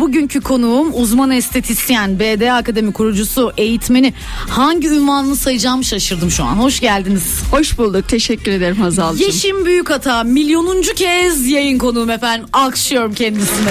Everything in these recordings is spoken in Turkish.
Bugünkü konuğum uzman estetisyen, BD Akademi kurucusu, eğitmeni. Hangi ünvanını sayacağımı şaşırdım şu an. Hoş geldiniz. Hoş bulduk. Teşekkür ederim Hazal'cığım. Yeşim Büyükata milyonuncu kez yayın konuğum efendim. Alkışlıyorum kendisini.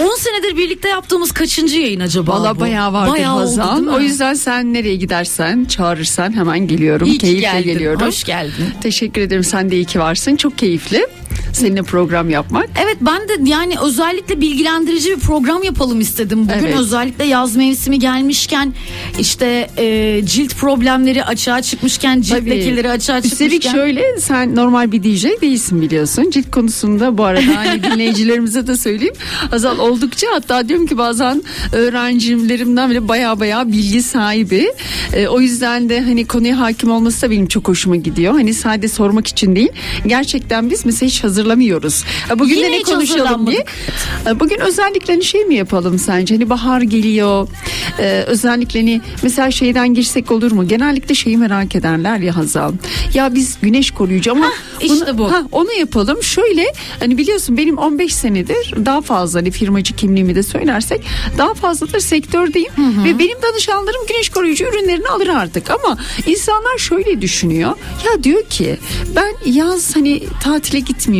10 senedir birlikte yaptığımız kaçıncı yayın acaba Valla bayağı vardır Bayağı oldu, Hazal. mi? O yüzden sen nereye gidersen çağırırsan hemen geliyorum. İyi Keyifle geldin. geliyorum. Hoş geldin. Teşekkür ederim. Sen de iyi ki varsın. Çok keyifli. Seninle program yapmak. Evet ben de yani özellikle bilgilendirici bir program yapalım istedim bugün. Evet. Özellikle yaz mevsimi gelmişken işte e, cilt problemleri açığa çıkmışken cilt Tabii. lekeleri açığa Üstelik çıkmışken. şöyle sen normal bir DJ değilsin biliyorsun. Cilt konusunda bu arada hani dinleyicilerimize de söyleyeyim. Hazal oldukça hatta diyorum ki bazen öğrencilerimden bile baya baya bilgi sahibi. Ee, o yüzden de hani konuya hakim olması da benim çok hoşuma gidiyor. Hani sadece sormak için değil. Gerçekten biz mesela hiç hazırlamıyoruz. Ee, Bugün Yine de ne konuşalım diye. Ee, Bugün özellikle hani şey mi yapalım sence? Hani bahar geliyor. Ee, özellikle hani mesela şeyden girsek olur mu? Genellikle şeyi merak ederler ya Hazal. Ya biz güneş koruyucu ama işte bunu- bu. Ha, onu yapalım. Şöyle hani biliyorsun benim 15 senedir daha fazla hani firmacı kimliğimi de söylersek daha fazladır sektördeyim ve benim danışanlarım güneş koruyucu ürünlerini alır artık ama insanlar şöyle düşünüyor. Ya diyor ki ben yaz hani tatile gitmiyorum.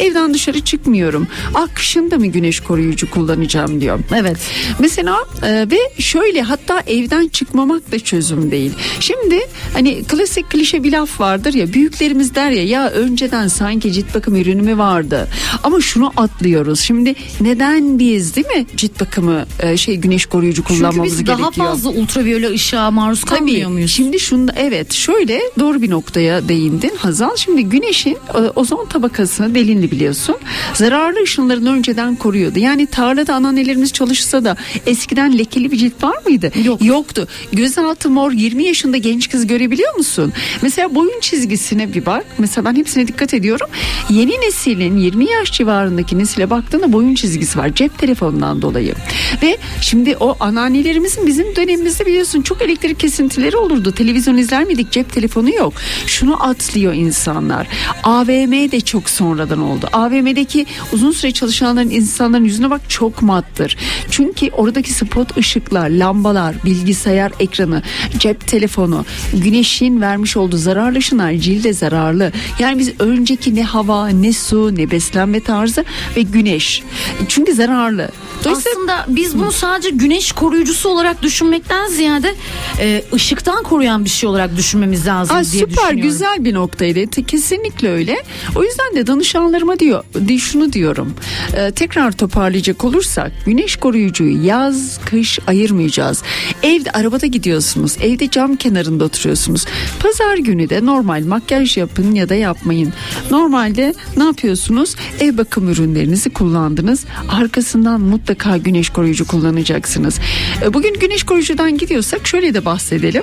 Evden dışarı çıkmıyorum. Ah kışın da mı güneş koruyucu kullanacağım diyor. Evet. Mesela e, ve şöyle hatta evden çıkmamak da çözüm değil. Şimdi hani klasik klişe bir laf vardır ya büyüklerimiz der ya ya önceden sanki cilt bakım ürünü mü vardı ama şunu atlıyoruz. Şimdi neden biz değil mi cilt bakımı e, şey güneş koruyucu Çünkü kullanmamız biz gerekiyor? daha fazla ultraviyole ışığa maruz kalmıyor Tabii. muyuz? Şimdi şunda evet şöyle doğru bir noktaya değindin Hazal. Şimdi güneşin e, ozon tabakasını delindi biliyorsun. Zararlı ışınların önceden koruyordu. Yani tarlada ananelerimiz çalışsa da eskiden lekeli bir cilt var mıydı? Yok. Yoktu. Gözaltı mor 20 yaşında genç kız görebiliyor musun? Mesela boyun çizgisine bir bak. Mesela ben hepsine dikkat ediyorum. Yeni neslin 20 yaş civarındaki nesile baktığında boyun çizgisi var. Cep telefonundan dolayı. Ve şimdi o anneannelerimizin bizim dönemimizde biliyorsun çok elektrik kesintileri olurdu. Televizyon izler miydik? Cep telefonu yok. Şunu atlıyor insanlar. AVM de çok sonradan oldu. AVM'deki uzun süre çalışanların insanların yüzüne bak çok mattır. Çünkü oradaki spot ışıklar, lambalar, bilgisayar ekranı, cep telefonu, güneşin vermiş olduğu zararlı ışınlar cilde zararlı. Yani biz önceki ne hava, ne su, ne beslenme tarzı ve güneş. Çünkü zararlı. Dolayısıyla Aslında biz bunu sadece güneş koruyucusu olarak düşünmekten ziyade e, ışıktan koruyan bir şey olarak düşünmemiz lazım Aa, diye süper düşünüyorum. güzel bir noktaydı. Kesinlikle öyle. O yüzden de danışanlarıma diyor, di- şunu diyorum. Ee, tekrar toparlayacak olursak güneş koruyucuyu yaz, kış ayırmayacağız. Evde arabada gidiyorsunuz. Evde cam kenarında oturuyorsunuz. Pazar günü de normal makyaj yapın ya da yapmayın. Normalde ne yapıyorsunuz? Ev bakım ürünlerinizi kullandınız. Arkasından mutlaka güneş koruyucu kullanacaksınız. Ee, Bugün güneş koruyucudan gidiyorsak şöyle de bahsedelim.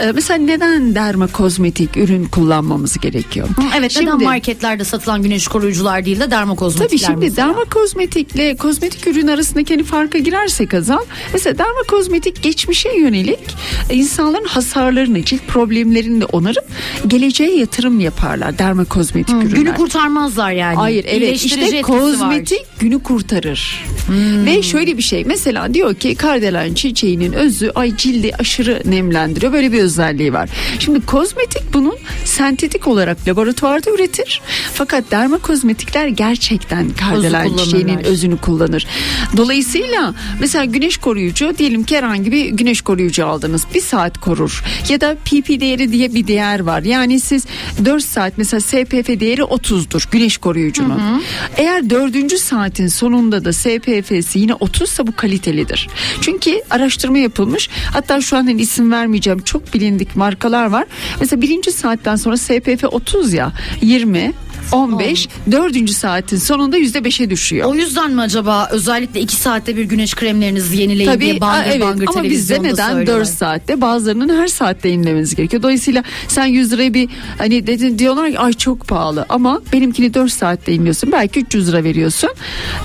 Ee, Mesela neden derma kozmetik ürün kullanmamız gerekiyor? Evet neden Şimdi- marketlerde satılan güneş koruyucular değil de dermokozmetikler Tabii şimdi mesela? derma kozmetikle kozmetik ürün arasındaki hani farka girersek Azal. Mesela derma kozmetik geçmişe yönelik e, insanların hasarlarını, cilt problemlerini de onarıp geleceğe yatırım yaparlar derma kozmetik ürünler. Günü kurtarmazlar yani. Hayır evet işte etkisi var. kozmetik günü kurtarır. Ve şöyle bir şey mesela diyor ki kardelen çiçeğinin özü ay cildi aşırı nemlendiriyor böyle bir özelliği var. Şimdi kozmetik bunun sentetik olarak laboratuvarda üretir. Fakat derma kozmetikler gerçekten kardelen çiçeğinin özünü kullanır. Dolayısıyla mesela güneş koruyucu diyelim ki herhangi bir güneş koruyucu aldınız. Bir saat korur. Ya da PP değeri diye bir değer var. Yani siz 4 saat mesela SPF değeri 30'dur güneş koruyucunun. Eğer dördüncü saatin sonunda da SPF'si yine 30 ise bu kalitelidir. Çünkü araştırma yapılmış. Hatta şu an hani isim vermeyeceğim. Çok bilindik markalar var. Mesela birinci saatten sonra SPF 30 ya 20 15 dördüncü saatin sonunda yüzde 5'e düşüyor. O yüzden mi acaba özellikle 2 saatte bir güneş kremlerinizi yenileyin diye Tabii bangır aa, evet bangır ama neden söylüyorlar. 4 saatte bazılarının her saatte yenilemeniz gerekiyor. Dolayısıyla sen 100 liraya bir hani dedin diyorlar ki ay çok pahalı ama benimkini 4 saatte yeniliyorsun. Belki 300 lira veriyorsun.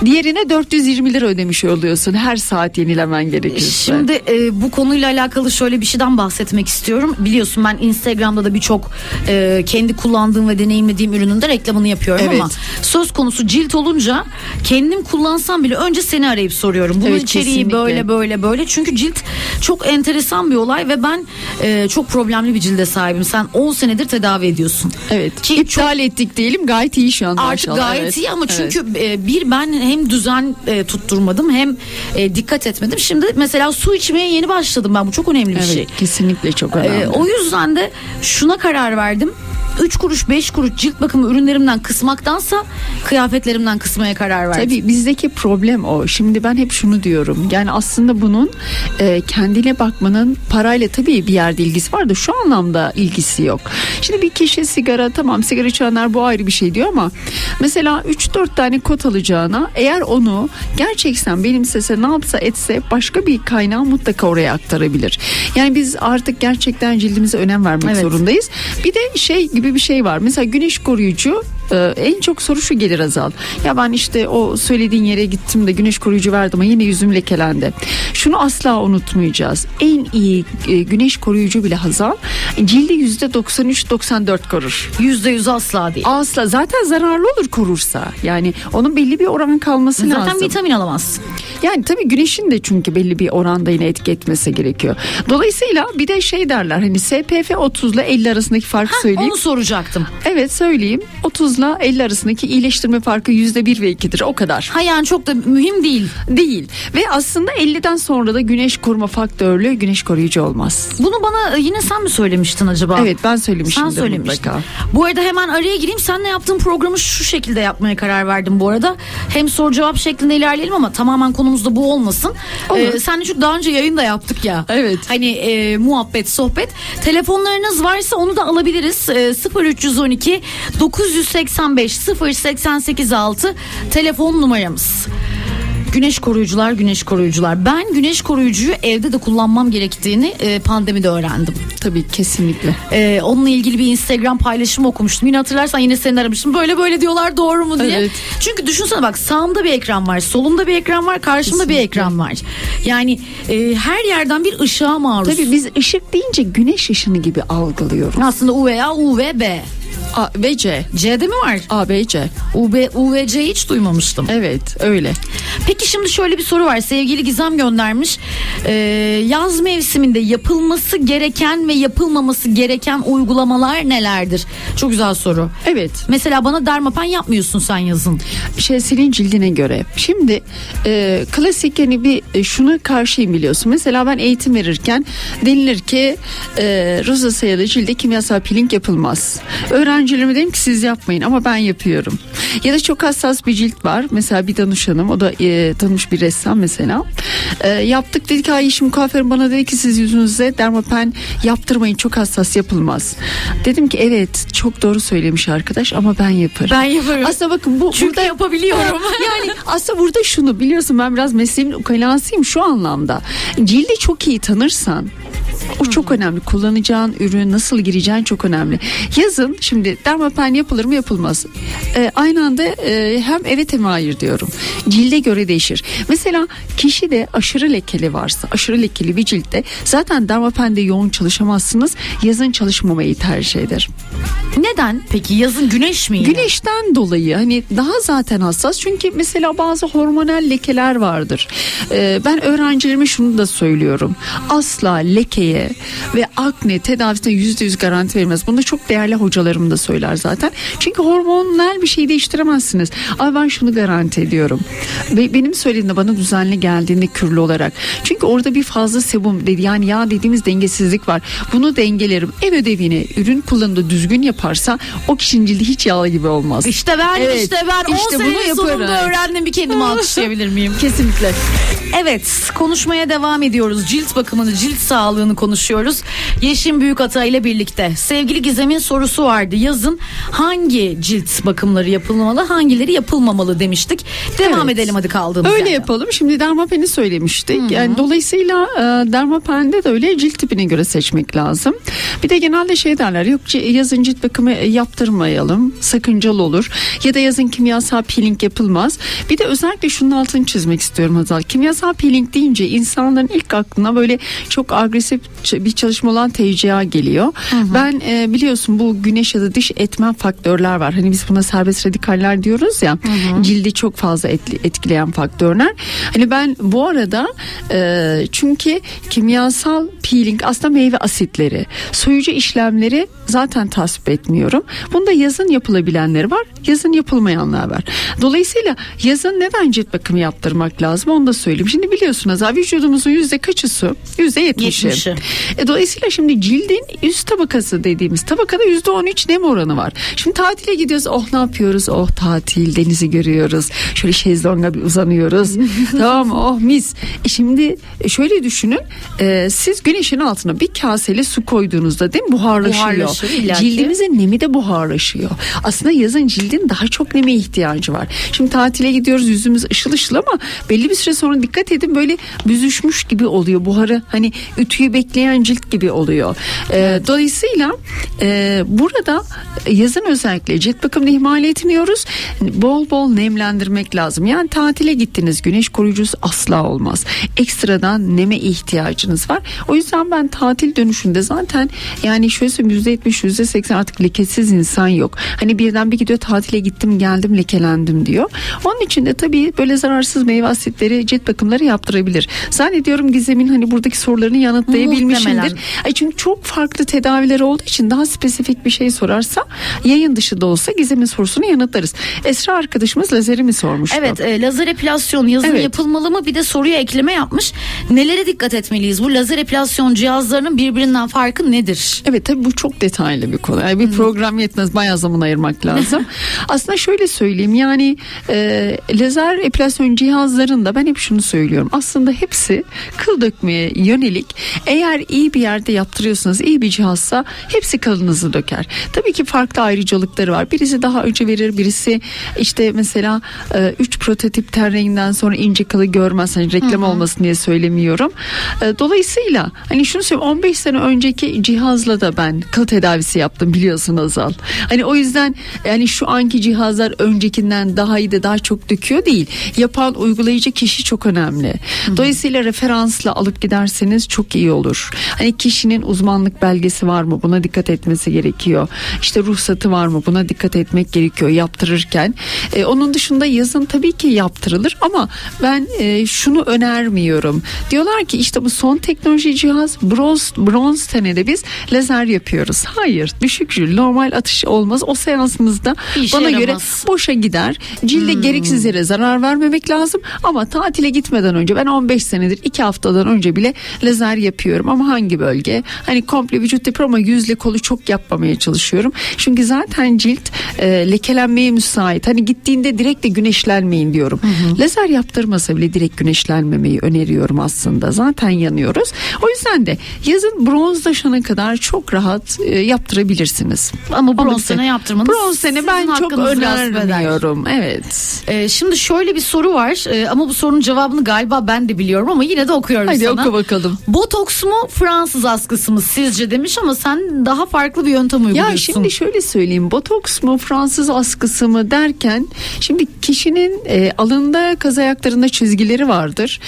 Diğerine 420 lira ödemiş oluyorsun her saat yenilemen gerekirse. Şimdi e, bu konuyla alakalı şöyle bir şeyden bahsetmek istiyorum. Biliyorsun ben Instagram'da da birçok e, kendi kullandığım ve deneyimlediğim ürünün de reklamını yapıyorum Evet. ama söz konusu cilt olunca kendim kullansam bile önce seni arayıp soruyorum. Bunun Evet, içeriği kesinlikle. böyle böyle böyle. Çünkü cilt çok enteresan bir olay ve ben e, çok problemli bir cilde sahibim. Sen 10 senedir tedavi ediyorsun. Evet. Ki İptal ettik diyelim gayet iyi şu anda. Artık maşallah. gayet Evet. iyi ama Evet. çünkü e, bir ben hem düzen e, tutturmadım hem e, dikkat etmedim. Şimdi mesela su içmeye yeni başladım ben. Bu çok önemli bir Evet, şey. kesinlikle çok önemli. E, o yüzden de şuna karar verdim. 3 kuruş 5 kuruş cilt bakımı ürünlerimden kısmaktansa kıyafetlerimden kısmaya karar verdim. Tabii bizdeki problem o. Şimdi ben hep şunu diyorum. Yani aslında bunun e, kendine bakmanın parayla tabii bir yerde ilgisi var da şu anlamda ilgisi yok. Şimdi bir kişi sigara tamam sigara içenler bu ayrı bir şey diyor ama mesela 3-4 tane kot alacağına eğer onu gerçekten benimsese ne yapsa etse başka bir kaynağı mutlaka oraya aktarabilir. Yani biz artık gerçekten cildimize önem vermek Evet. zorundayız. Bir de şey gibi bir şey var. Mesela güneş koruyucu e, en çok soru şu gelir Azal. Ya ben işte o söylediğin yere gittim de güneş koruyucu verdim ama yine yüzüm lekelendi. Şunu asla unutmayacağız. En iyi e, güneş koruyucu bile Hazal cildi yüzde 93-94 korur. %100 asla değil. Asla zaten zararlı olur korursa. Yani onun belli bir oran kalması Zaten lazım. vitamin alamazsın. Yani tabii güneşin de çünkü belli bir oranda yine etki etmesi gerekiyor. Dolayısıyla bir de şey derler hani SPF 30 ile 50 arasındaki farkı söyleyeyim. Onu soracaktım. Evet söyleyeyim 30 ile 50 arasındaki iyileştirme farkı %1 ve 2'dir o kadar. Ha yani çok da mühim değil. Değil ve aslında 50'den sonra da güneş koruma faktörlü güneş koruyucu olmaz. Bunu bana e, yine sen mi söylemiştin acaba? Evet ben söylemişim. Sen söylemiştin. Bu arada hemen araya gireyim. Seninle yaptığım programı şu şekilde yapmaya karar verdim bu arada. Hem soru cevap şeklinde ilerleyelim ama tamamen konumuz da bu olmasın. Olur. Ee, seninle çünkü daha önce yayın da yaptık ya. Evet. Hani e, muhabbet, sohbet. Telefonlarınız varsa onu da alabiliriz. E, 0312 985 088 6 telefon numaramız. Güneş koruyucular, güneş koruyucular. Ben güneş koruyucuyu evde de kullanmam gerektiğini e, pandemide öğrendim. Tabii kesinlikle. Ee, onunla ilgili bir Instagram paylaşımı okumuştum. Yine hatırlarsan yine seni aramıştım. Böyle böyle diyorlar doğru mu diye. Evet. Çünkü düşünsene bak sağımda bir ekran var, solumda bir ekran var, karşımda bir Kesinlikle. ekran var. Yani e, her yerden bir ışığa maruz. Tabii biz ışık deyince güneş ışını gibi algılıyoruz. Aslında UVA, UVB. A ve C. C'de mi var? A, B, C. UB, UVC hiç duymamıştım. Evet öyle. Peki şimdi şöyle bir soru var. Sevgili Gizem göndermiş. Ee, yaz mevsiminde yapılması gereken ve yapılmaması gereken uygulamalar nelerdir? Çok güzel soru. Evet. Mesela bana dermapen yapmıyorsun sen yazın. şey senin cildine göre. Şimdi e, klasik yani bir e, şunu karşıyım biliyorsun. Mesela ben eğitim verirken denilir ki e, rozasaya da cilde kimyasal peeling yapılmaz. Öğrencilerime dedim ki siz yapmayın ama ben yapıyorum. Ya da çok hassas bir cilt var. Mesela bir danışanım o da e, tanımış bir ressam mesela. E, yaptık dedik ay işim kuaförüm bana dedi ki siz yüzünüze dermapen yaptırmayın çok hassas yapılmaz. Dedim ki evet çok doğru söylemiş arkadaş ama ben yaparım. Ben yaparım. Aslında bakın bu Çünkü burada yapabiliyorum. yani aslında burada şunu biliyorsun ben biraz mesleğimin ukalasıyım şu anlamda. Cildi çok iyi tanırsan o çok önemli. Kullanacağın ürün nasıl gireceğin çok önemli. Yazın şimdi dermapen yapılır mı yapılmaz. Ee, aynı anda e, hem evet hem hayır diyorum. Cilde göre değişir. Mesela kişi de aşırı lekeli varsa aşırı lekeli bir ciltte zaten dermapende yoğun çalışamazsınız. Yazın çalışmamayı tercih ederim. Neden? Peki yazın güneş mi? Güneşten dolayı hani daha zaten hassas çünkü mesela bazı hormonal lekeler vardır. Ee, ben öğrencilerime şunu da söylüyorum. Asla lekeye ve akne tedavisine yüzde yüz garanti verilmez. Bunu çok değerli hocalarım da söyler zaten. Çünkü hormonal bir şey değiştiremezsiniz. Ama ben şunu garanti ediyorum. Ve benim söylediğimde bana düzenli geldiğinde kürlü olarak. Çünkü orada bir fazla sebum dedi yani yağ dediğimiz dengesizlik var. Bunu dengelerim. Ev ödevini ürün kullanımda düzgün yaparsa o kişinin cildi hiç yağlı gibi olmaz. İşte ben Evet, işte ben 10 işte bunu senenin sonunda öğrendim bir kendimi alkışlayabilir miyim? Kesinlikle. Evet konuşmaya devam ediyoruz. Cilt bakımını, cilt sağlığını konuşuyoruz. Yeşim Büyükata ile birlikte. Sevgili Gizem'in sorusu vardı. Yazın hangi cilt bakımları yapılmalı, hangileri yapılmamalı demiştik. Devam Evet. edelim hadi kaldığımız Öyle yerden. yapalım. Şimdi dermapeni söylemiştik. Yani dolayısıyla e, dermapende de öyle cilt tipine göre seçmek lazım. Bir de genelde şey derler yok yazın cilt bakımı e, yaptırmayalım. Sakıncalı olur. Ya da yazın kimyasal peeling yapılmaz. Bir de özellikle şunun altını çizmek istiyorum Hazal. Kimyasal peeling deyince insanların ilk aklına böyle çok agresif bir çalışma olan TCA geliyor. Ben e, biliyorsun bu güneş ya da dış etmen faktörler var. Hani biz buna serbest radikaller diyoruz ya. Cildi çok fazla etkileyen faktörler. Hani ben bu arada e, çünkü kimyasal peeling aslında meyve asitleri, soyucu işlemleri zaten tasvip etmiyorum. Bunda yazın yapılabilenleri var, yazın yapılmayanlar var. Dolayısıyla yazın neden cilt bakımı yaptırmak lazım onu da söyleyeyim. Şimdi biliyorsunuz ha, vücudumuzun yüzde kaçı su? Yüzde yetmişi. Yetmişi. E, dolayısıyla şimdi cildin üst tabakası dediğimiz tabakada yüzde on üç nem oranı var. Şimdi tatile gidiyoruz. Oh ne yapıyoruz? Oh tatil denizi görüyoruz. Şöyle şezlonga bir uzanıyoruz. tamam? Oh mis. E, şimdi şöyle düşünün. E, siz güneşin altına bir kaseli su koyduğunuzda değil mi? Buharlaşıyor. Buharlaşır illaki. Cildimizin nemi de buharlaşıyor. Aslında yazın cildin daha çok neme ihtiyacı var. Şimdi tatile gidiyoruz yüzümüz ışıl ışıl ama belli bir süre sonra dikkat edin böyle büzüşmüş gibi oluyor. Buharı hani ütüyü bekleyen cilt gibi oluyor. Ee, dolayısıyla e, burada yazın özellikle cilt bakımını ihmal etmiyoruz. Bol bol nemlendirmek lazım. Yani tatile gittiniz güneş koruyucusu asla olmaz. Ekstradan neme ihtiyacınız var. O yüzden ben tatil dönüşünde zaten yani şöyle söyleyeyim %70 %80 artık lekesiz insan yok. Hani birden bir gidiyor tatile gittim geldim lekelendim diyor. Onun için de tabii böyle zararsız meyve asitleri cilt bakımları yaptırabilir. Zannediyorum Gizem'in hani buradaki sorularını Muhtemelen. Ay çünkü çok farklı tedaviler olduğu için daha spesifik bir şey sorarsa yayın dışı da olsa Gizem'in sorusunu yanıtlarız. Esra arkadaşımız lazeri mi sormuştu? Evet e, lazer epilasyon yazın Evet. yapılmalı mı bir de soruya ekleme yapmış. Nelere dikkat etmeliyiz? Bu lazer epilasyon cihazlarının birbirinden farkı nedir? Evet tabii bu çok detaylı bir konu. Yani bir program yetmez bayağı zaman ayırmak lazım. Aslında şöyle söyleyeyim yani e, lazer epilasyon cihazlarında ben hep şunu söylüyorum. Aslında hepsi kıl dökmeye yönelik. Eğer iyi bir yerde yaptırıyorsanız iyi bir cihazsa hepsi kılınızı döker. Tabii ki farklı ayrıcalıkları var. Birisi daha önce verir birisi işte mesela 3 prototip ten renginden sonra ince kılı görmez. Hani reklam olmasın diye söylemiyorum. E, dolayısıyla hani şunu söyleyeyim 15 sene önceki cihazla da ben kıl tedavisi yaptım biliyorsun Azal. Hani o yüzden yani şu anki cihazlar öncekinden daha iyi de daha çok döküyor değil. Yapan uygulayıcı kişi çok önemli. Dolayısıyla referansla alıp giderseniz çok iyi olur. Hani kişinin uzmanlık belgesi var mı? Buna dikkat etmesi gerekiyor. İşte ruhsatı var mı? Buna dikkat etmek gerekiyor yaptırırken. E, onun dışında yazın tabii ki yaptırılır ama ben e, şunu önermiyorum. Diyorlar ki işte bu son teknoloji cihaz bronz bronz tenede biz lazer yapıyoruz. Hayır, düşük jül normal atış olmaz. O seansınızda işe bana göre yaramaz. boşa gider. Cilde gereksiz yere zarar vermemek lazım ama tatile gitmeden önce ben 15 senedir 2 haftadan önce bile lazer yapıyorum ama hangi bölge? Hani komple vücut yapıyorum ama yüzle kolu çok yapmamaya çalışıyorum. Çünkü zaten cilt e, lekelenmeye müsait. Hani gittiğinde direkt de güneşlenmeyin diyorum. Lazer yaptırmasa bile direkt güneşlenmemeyi öneriyorum aslında. Zaten yanıyoruz. O yüzden de yazın bronzlaşana kadar çok rahat e, yaptırabilirsiniz. Ama bronz tene yaptırmanız Bronz tene ben çok önermiyorum. Evet. Ee, şimdi şöyle bir soru var Ee, ama bu sorunun cevabını galiba ben de biliyorum ama yine de okuyorum Hadi sana. oku bakalım. Botoks mu Fransız askısı mı sizce demiş ama sen daha farklı bir yöntem uyguluyorsun. Ya şimdi şöyle söyleyeyim botoks mu Fransız askısı mı derken şimdi kişinin e, alında kaz ayaklarında çizgileri vardır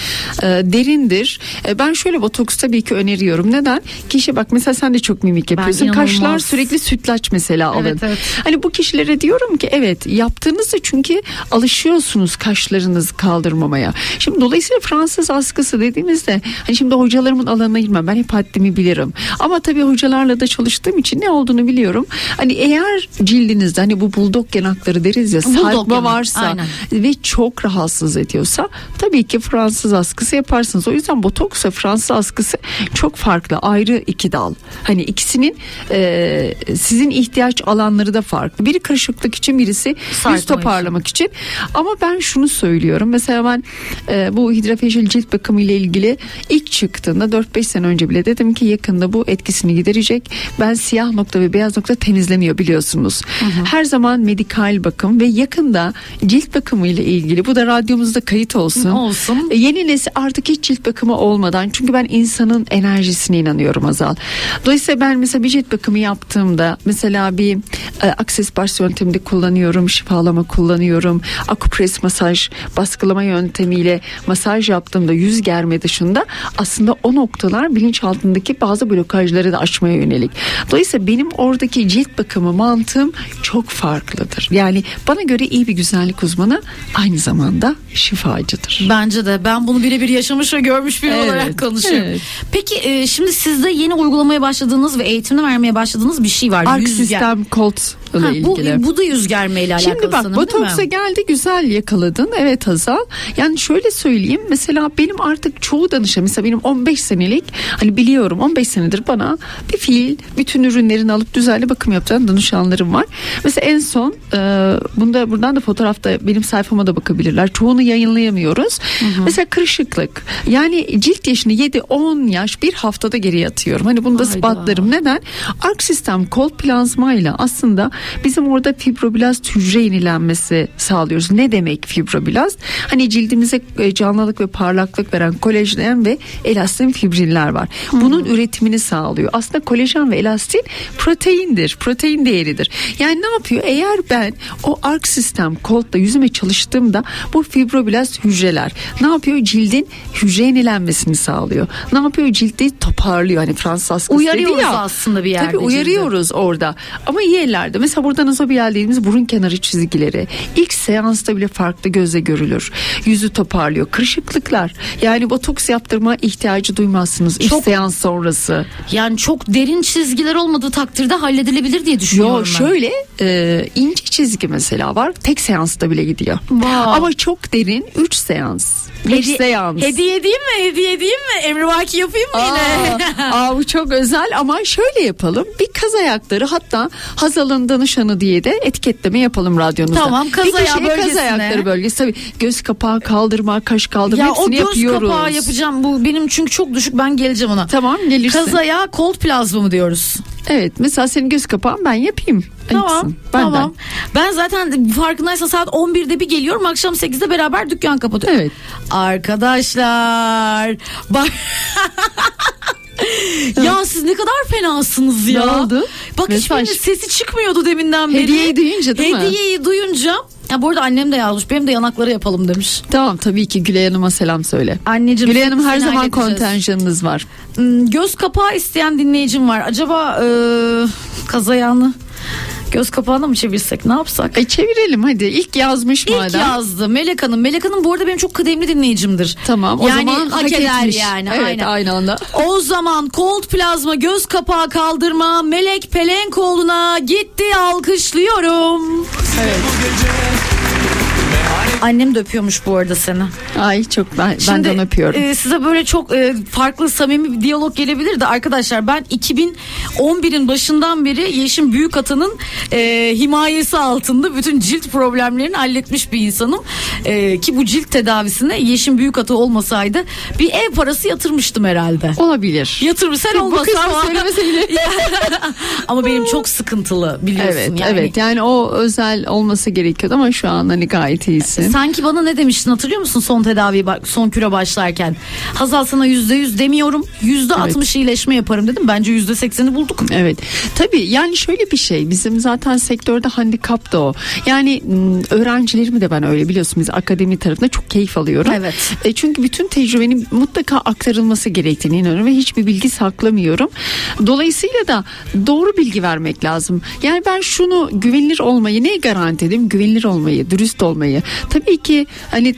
e, derindir. E, ben şöyle botoks tabii ki öneriyorum. Neden? Kişi bak mesela sen de çok mimik yapıyorsun. kaşlar sürekli sütlaç mesela alın. Evet, evet. hani bu kişilere diyorum ki evet yaptığınızda çünkü alışıyorsunuz kaşlarınızı kaldırmamaya. Şimdi dolayısıyla Fransız askısı dediğimizde hani şimdi hocalarımın alanına girmem ben hep haddimi bilirim ama tabii hocalarla da çalıştığım için ne olduğunu biliyorum hani eğer cildinizde hani bu buldog yanakları deriz ya Bulldog sarkma yanak, varsa aynen. ve çok rahatsız ediyorsa tabii ki Fransız askısı yaparsınız. O yüzden botoks ve Fransız askısı çok farklı ayrı iki dal. Hani ikisinin e, sizin ihtiyaç alanları da farklı. Biri kırışıklık için birisi Sarkma yüz toparlamak için. Ama ben şunu söylüyorum. Mesela ben e, bu hidrafacial cilt bakımı ile ilgili ilk çıktığında 4-5 sene önce bile dedim ki yakında bu etkisini giderecek. Ben siyah nokta ve beyaz nokta temizlemiyor biliyorsunuz. Her zaman medikal bakım ve yakında cilt bakımı ile ilgili bu da radyomuzda kayıt olsun. Olsun. E, Yeni nesil artık hiç cilt bakımı olmadan çünkü ben insanın enerjisine inanıyorum Azal. Dolayısıyla ben mesela bir cilt bakımı yaptığımda mesela bir e, akses bars yönteminde kullanıyorum, şifalama kullanıyorum, akupres masaj, baskılama yöntemiyle masaj yaptığımda yüz germe dışında aslında o noktalar bunlar bilinçaltındaki bazı blokajları da aşmaya yönelik. Dolayısıyla benim oradaki cilt bakımı mantığım çok farklıdır. Yani bana göre iyi bir güzellik uzmanı aynı zamanda şifacıdır. Bence de ben bunu birebir yaşamış ve görmüş biri Evet, olarak konuşuyorum. evet. Peki e, şimdi sizde yeni uygulamaya başladığınız ve eğitimini vermeye başladığınız bir şey var. Ark Yüzger. sistem Colt ile Ha, bu, ilgili. bu da yüz germeyle alakalı Şimdi bak sanırım botoksa geldi güzel yakaladın. Evet Hazal. Yani şöyle söyleyeyim mesela benim artık çoğu danışan mesela benim 15 senelik hani biliyorum 15 senedir bana bir fiil bütün ürünlerini alıp düzenli bakım yaptıran danışanlarım var. Mesela en son e, bunda buradan da fotoğrafta benim sayfama da bakabilirler. Çoğunu yayınlayamıyoruz. Mesela kırışıklık. Yani cilt yaşını 7-10 yaş bir haftada geri atıyorum. Hani bunda Hayda. spatlarım. Neden? Ark sistem kol plazma ile aslında bizim orada fibroblast hücre yenilenmesi sağlıyoruz. Ne demek fibroblast? Hani cildimize e, canlılık ve parlaklık veren kolajen ve elastin fibriller var. Bunun üretimini sağlıyor. Aslında kolajen ve elastin proteindir. Protein değeridir. Yani ne yapıyor? Eğer ben o ark sistem kolda yüzüme çalıştığımda bu fibroblast hücreler ne yapıyor? Cildin hücre yenilenmesini sağlıyor. Ne yapıyor? Cildi toparlıyor. Hani Fransız askısı dedi Uyarıyoruz ya. aslında bir yerde Tabii uyarıyoruz orada. Ama iyi ellerde. Mesela burada nazobial dediğimiz burun kenarı çizgileri. ilk seansta bile farklı gözle görülür. Yüzü toparlıyor. Kırışıklıklar. Yani botoks yaptırma ihtiyacı duymazsınız. İlk Çok- seans sonrası. Yani çok derin çizgiler olmadığı takdirde halledilebilir diye düşünüyorum Yo ben. şöyle e, ince çizgi mesela var. Tek seansta bile gidiyor. Wow. Ama çok derin 3 seans. 5 Hedi- seans. Hediye edeyim mi? Hediye edeyim mi? Emrivaki yapayım mı yine? Aa, aa, bu çok özel ama şöyle yapalım. Bir kaz ayakları hatta Hazal'ın danışanı diye de etiketleme yapalım radyonuzda. Tamam, kaz bir ayağı kaz bölgesine. ayakları bölgesi. Tabii göz kapağı kaldırma, kaş kaldırma ya o hepsini göz yapıyoruz. kapağı yapacağım. Bu benim çünkü çok düşük. Ben geleceğim ona. Tamam gelirsin. Kaz ayağı cold plazma mı diyoruz? Evet mesela senin göz kapağın ben yapayım. Tamam. Ayıpsın. Benden. Tamam. Ben zaten farkındaysa saat 11'de bir geliyorum. Akşam 8'de beraber dükkan kapatıyorum. Evet. Arkadaşlar bak ya siz ne kadar fenasınız ya. Ne oldu? Bak Mesaj. hiçbirinin sesi çıkmıyor deminden beri. Hediyeyi duyunca değil mi? Hediyeyi duyunca. Ya bu arada annem de yazmış. Benim de yanakları yapalım demiş. Tamam tabii ki Gülay Hanım'a selam söyle. Anneciğim Gülay Hanım her zaman kontenjanınız var. Hmm, Göz kapağı isteyen dinleyicim var. Acaba e, kazayağını göz kapağına mı çevirsek ne yapsak? E çevirelim hadi. İlk yazmış İlk madem. yazdı Melek Hanım. Melek Hanım bu arada benim çok kıdemli dinleyicimdir. Tamam o yani zaman hak hak eder etmiş. yani. Evet aynen. aynı anda. O zaman cold plazma göz kapağı kaldırma Melek Pelenkoğlu'na gitti alkışlıyorum. Annem de öpüyormuş bu arada seni. Ay çok ben, Şimdi, benden öpüyorum. e, size böyle çok e, farklı samimi bir diyalog gelebilir de arkadaşlar ben 2011'in başından beri Yeşim Büyükata'nın e, himayesi altında bütün cilt problemlerini halletmiş bir insanım. E, ki bu cilt tedavisine Yeşim Büyükata olmasaydı bir ev parası yatırmıştım herhalde. Olabilir. Yatırım sen Bu olmasan falan. söylemeseydin. Ama benim çok sıkıntılı biliyorsun Evet yani. evet yani o özel olması gerekiyordu ama şu an hani gayet iyisin. Sanki bana ne demiştin hatırlıyor musun son tedavi bak- son küre başlarken? Hazal sana yüzde yüz demiyorum. Yüzde altmış iyileşme yaparım dedim. Bence yüzde sekseni bulduk. Evet. Tabii yani şöyle bir şey. Bizim zaten sektörde handikap da o. Yani öğrencilerimi de ben öyle biliyorsun biz akademi tarafında çok keyif alıyorum. Evet. E, çünkü bütün tecrübenin mutlaka aktarılması gerektiğini inanıyorum ve hiçbir bilgi saklamıyorum. Dolayısıyla da doğru bilgi vermek lazım. Yani ben şunu güvenilir olmayı ne garanti edeyim? Güvenilir olmayı, dürüst olmayı. Tabii ki hani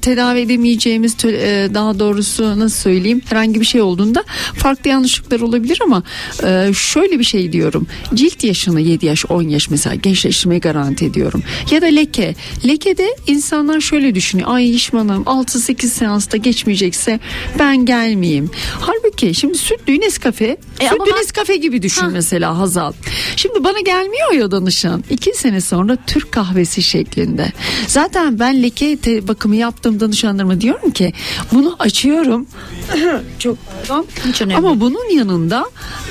tedavi edemeyeceğimiz e, daha doğrusu nasıl söyleyeyim herhangi bir şey olduğunda farklı yanlışlıklar olabilir ama e, şöyle bir şey diyorum. Cilt yaşını 7 yaş 10 yaş mesela gençleştirmeyi garanti ediyorum. Ya da leke. Lekede insanlar şöyle düşünüyor. Ay işmanım 6-8 seansta geçmeyecekse ben gelmeyeyim. Halbuki şimdi sütlü Nescafe, E sütlü ben- Nescafe gibi düşün Ha. mesela Hazal. Şimdi bana gelmiyor ya danışan. 2 sene sonra Türk kahvesi şeklinde. Zaten ben leke bakımı yaptığım danışanlarıma diyorum ki bunu açıyorum. Çok pardon. Hiç önemli Ama bunun yanında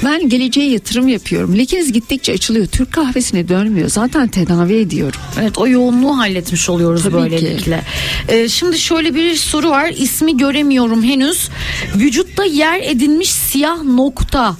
ben geleceğe yatırım yapıyorum. Lekeniz gittikçe açılıyor. Türk kahvesine dönmüyor. Zaten tedavi ediyorum. Evet o yoğunluğu halletmiş oluyoruz Tabii böylelikle. Ee, şimdi şöyle bir soru var. İsmi göremiyorum henüz. Vücutta yer edinmiş siyah nokta.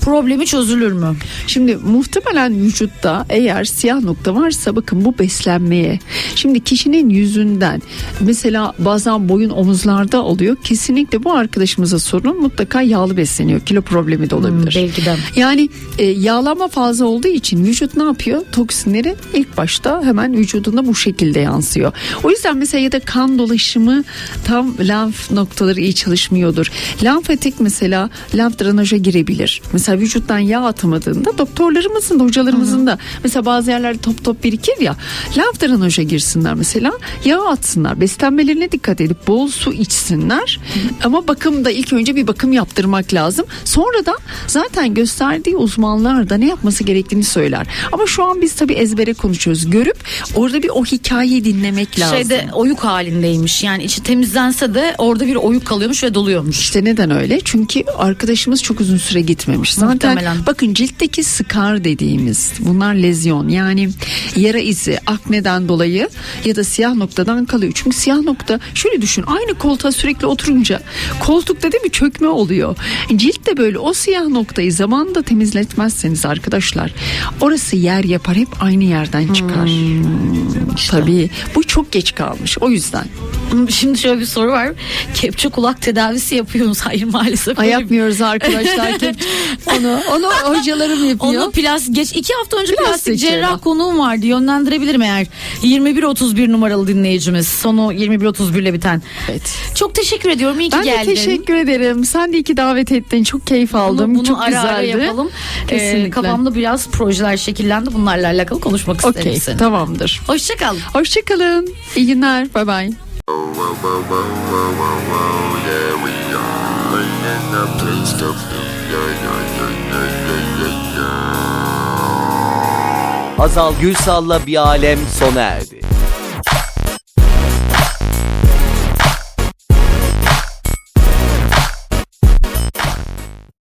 Problemi çözülür mü? Şimdi muhtemelen vücutta eğer siyah nokta varsa bakın bu beslenmeye. Şimdi kişinin yüzünden mesela bazen boyun omuzlarda oluyor. Kesinlikle bu arkadaşımıza sorun mutlaka yağlı besleniyor. Kilo problemi de olabilir. Hmm, belki de. Yani e, yağlama fazla olduğu için vücut ne yapıyor? Toksinleri ilk başta hemen vücuduna bu şekilde yansıyor. O yüzden mesela ya da kan dolaşımı tam lenf noktaları iyi çalışmıyordur. Lenfatik mesela lenf drenaja girebilir. Mesela vücuttan yağ atamadığında doktorlarımızın da hocalarımızın da mesela bazı yerlerde top top birikir ya lenf drenaja girsinler mesela yağ atsınlar. Beslenmelerine dikkat edip bol su içsinler. Ama bakımda ilk önce bir bakım yaptırmak lazım. Sonra da zaten gösterdiği uzmanlar da ne yapması gerektiğini söyler. Ama şu an biz tabii ezbere konuşuyoruz. Görüp orada bir o hikayeyi dinlemek lazım. Şeyde oyuk halindeymiş. Yani içi temizlense de orada bir oyuk kalıyormuş ve doluyormuş. İşte neden öyle? Çünkü arkadaşımız çok uzun süre gitmemiş. Zaten Muhtemelen. bakın ciltteki skar dediğimiz bunlar lezyon yani yara izi akneden dolayı ya da siyah noktadan kalıyor. Çünkü siyah nokta şöyle düşün aynı koltuğa sürekli oturunca koltukta değil mi çökme oluyor. Cilt de böyle o siyah noktayı zamanında temizletmezseniz arkadaşlar orası yer yapar hep aynı yerden çıkar. Hmm, Tabii bu çok geç kalmış o yüzden. Şimdi şöyle bir soru var. Kepçe kulak tedavisi yapıyor musunuz? Hayır maalesef. Ay yapmıyoruz arkadaşlar. onu onu hocalarım yapıyor. Onu plas geç iki hafta önce Plastik plastik, cerrah cerrah. konuğum vardı. Yönlendirebilirim eğer. 2131 numaralı dinleyicimiz. Sonu 2131 ile biten. Evet. Çok teşekkür ediyorum. İyi ki Ben de geldin. teşekkür ederim. Sen de iki davet ettin. Çok keyif aldım. Bunu, bunu Çok ara güzeldi. ara yapalım. Ee, Kesinlikle. kafamda biraz projeler şekillendi. Bunlarla alakalı konuşmak isterim Okey seninle. tamamdır. Hoşça kal. Hoşçakalın. İyi günler. Bay bay. Yeah, we are in the place of yeah, yeah, yeah, Hazal Gülsal'la bir alem sona erdi.